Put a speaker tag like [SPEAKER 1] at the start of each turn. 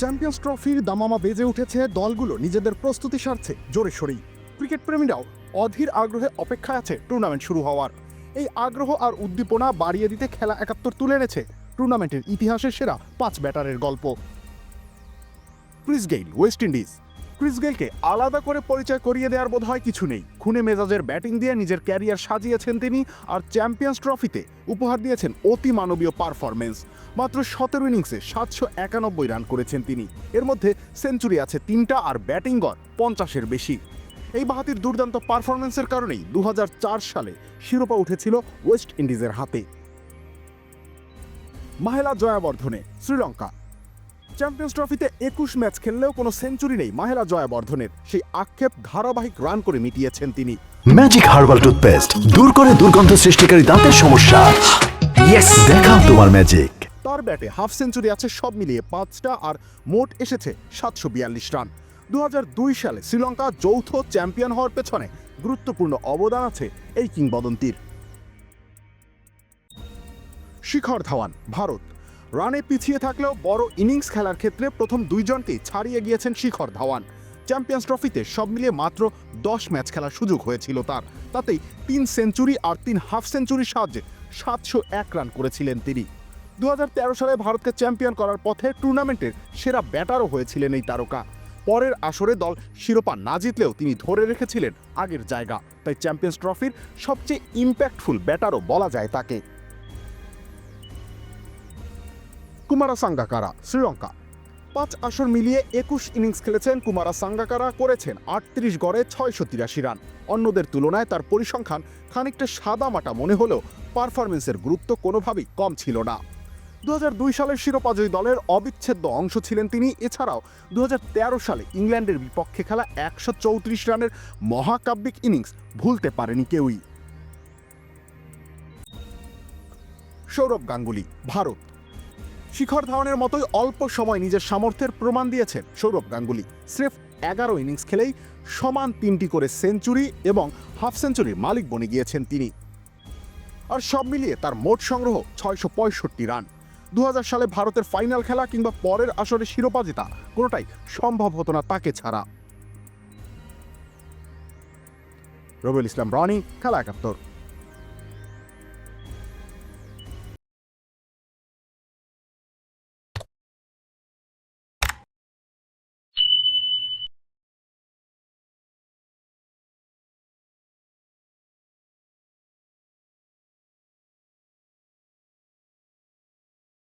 [SPEAKER 1] Champions ট্রফির দামামা বেজে উঠেছে দলগুলো নিজেদের প্রস্তুতি সারছে জোরে সরেই। ক্রিকেট প্রেমীরাও অধীর আগ্রহে অপেক্ষায় আছে টুর্নামেন্ট শুরু হওয়ার। এই আগ্রহ আর উদ্দীপনা বাড়িয়ে দিতে খেলা একাত্তর তুলে এনেছে টুর্নামেন্টের ইতিহাসের সেরা পাঁচ ব্যাটারের গল্প। Chris Gayle West Indies. Chris গেলকে আলাদা করে পরিচয় করিয়ে দেওয়ার বোধ হয় কিছু নেই। খুনে মেজাজের ব্যাটিং দিয়ে নিজের ক্যারিয়ার সাজিয়েছেন তিনি আর চ্যাম্পিয়ন্স ট্রফিতে উপহার দিয়েছেন অতি মানবীয় পারফরমেন্স মাত্র সতেরো ইনিংসে সাতশো একানব্বই রান করেছেন তিনি। এর মধ্যে সেঞ্চুরি আছে তিনটা আর ব্যাটিং গড় পঞ্চাশের বেশি। এই বাহাতির দুর্দান্ত পারফরমেন্সের কারণেই দু হাজার চার সালে শিরোপা উঠেছিল ওয়েস্ট ইন্ডিজের হাতে। মাহেলা জয়াবর্ধনে, শ্রীলঙ্কা। চ্যাম্পিয়ন্স ট্রফিতে একুশ ম্যাচ খেললেও কোনো সেঞ্চুরি নেই মাহেলা জয়াবর্ধনের। সেই আক্ষেপ ধারাবাহিক রান করে মিটিয়েছেন তিনি।
[SPEAKER 2] ম্যাজিক হার্বাল টুথপেস্ট দূর করে দুর্গন্ধ সৃষ্টিকারী দাঁতের সমস্যা। ইয়েস দেখাও তোমার ম্যাজিক
[SPEAKER 1] তার ব্যাটে হাফ সেঞ্চুরি আছে সব মিলিয়ে পাঁচটা আর মোট এসেছে সাতশো বিয়াল্লিশ রান। দু হাজার দুই সালে শ্রীলঙ্কা যৌথ চ্যাম্পিয়ন হওয়ার পেছনে গুরুত্বপূর্ণ অবদান আছে এই কিংবদন্তির। শিখর ধাওয়ান ভারত। রানে পিছিয়ে থাকলেও বড় ইনিংস খেলার ক্ষেত্রে প্রথম দুইজনকেই ছাড়িয়ে গিয়েছেন শিখর ধাওয়ান। চ্যাম্পিয়ন্স ট্রফিতে সব মিলিয়ে মাত্র দশ ম্যাচ খেলার সুযোগ হয়েছিল তার। তাতেই তিন সেঞ্চুরি আর তিন হাফ সেঞ্চুরির সাহায্যে সাতশো এক রান করেছিলেন তিনি। দু হাজার তেরো সালে ভারতকে চ্যাম্পিয়ন করার পথে টুর্নামেন্টের সেরা ব্যাটারও হয়েছিলেন এই তারকা। পরের আসরে দল শিরোপা না জিতলেও তিনি ধরে রেখেছিলেন আগের জায়গা। তাই চ্যাম্পিয়ন্স ট্রফির সবচেয়ে ইম্প্যাক্টফুল ব্যাটারও বলা যায় তাকে। কুমারা সাঙ্গাকারা শ্রীলঙ্কা। পাঁচ আসর মিলিয়ে একুশ ইনিংস খেলেছেন কুমারা সাঙ্গাকারা করেছেন আটত্রিশ গড়ে ছয়শো তিরাশি রান। অন্যদের তুলনায় তার পরিসংখ্যান খানিকটা সাদামাটা মনে হলেও পারফরমেন্সের গুরুত্ব কোনোভাবেই কম ছিল না। দু হাজার দুই সালের শিরোপাজয়ী দলের অবিচ্ছেদ্য অংশ ছিলেন তিনি। এছাড়াও দু হাজার তেরো সালে ইংল্যান্ডের বিপক্ষে খেলা একশো চৌত্রিশ রানের মহাকাব্যিক ইনিংস ভুলতে পারেনি কেউই। সৌরভ গাঙ্গুলি, ভারত। শিখর ধাওয়ানের মতোই অল্প সময় নিজের সামর্থ্যের প্রমাণ দিয়েছেন সৌরভ গাঙ্গুলি। স্রেফ এগারো ইনিংস খেলেই সমান তিনটি করে সেঞ্চুরি এবং হাফ সেঞ্চুরির মালিক বনে গিয়েছেন তিনি। আর সব মিলিয়ে তার মোট সংগ্রহ ছয়শো পঁয়ষট্টি রান। দু হাজার সালে ভারতের ফাইনাল খেলা কিংবা পরের আসরে শিরোপা জেতা কোনোটাই সম্ভব হতো না তাকে ছাড়া। রবিউল ইসলাম, রনি, খেলা একাত্তর।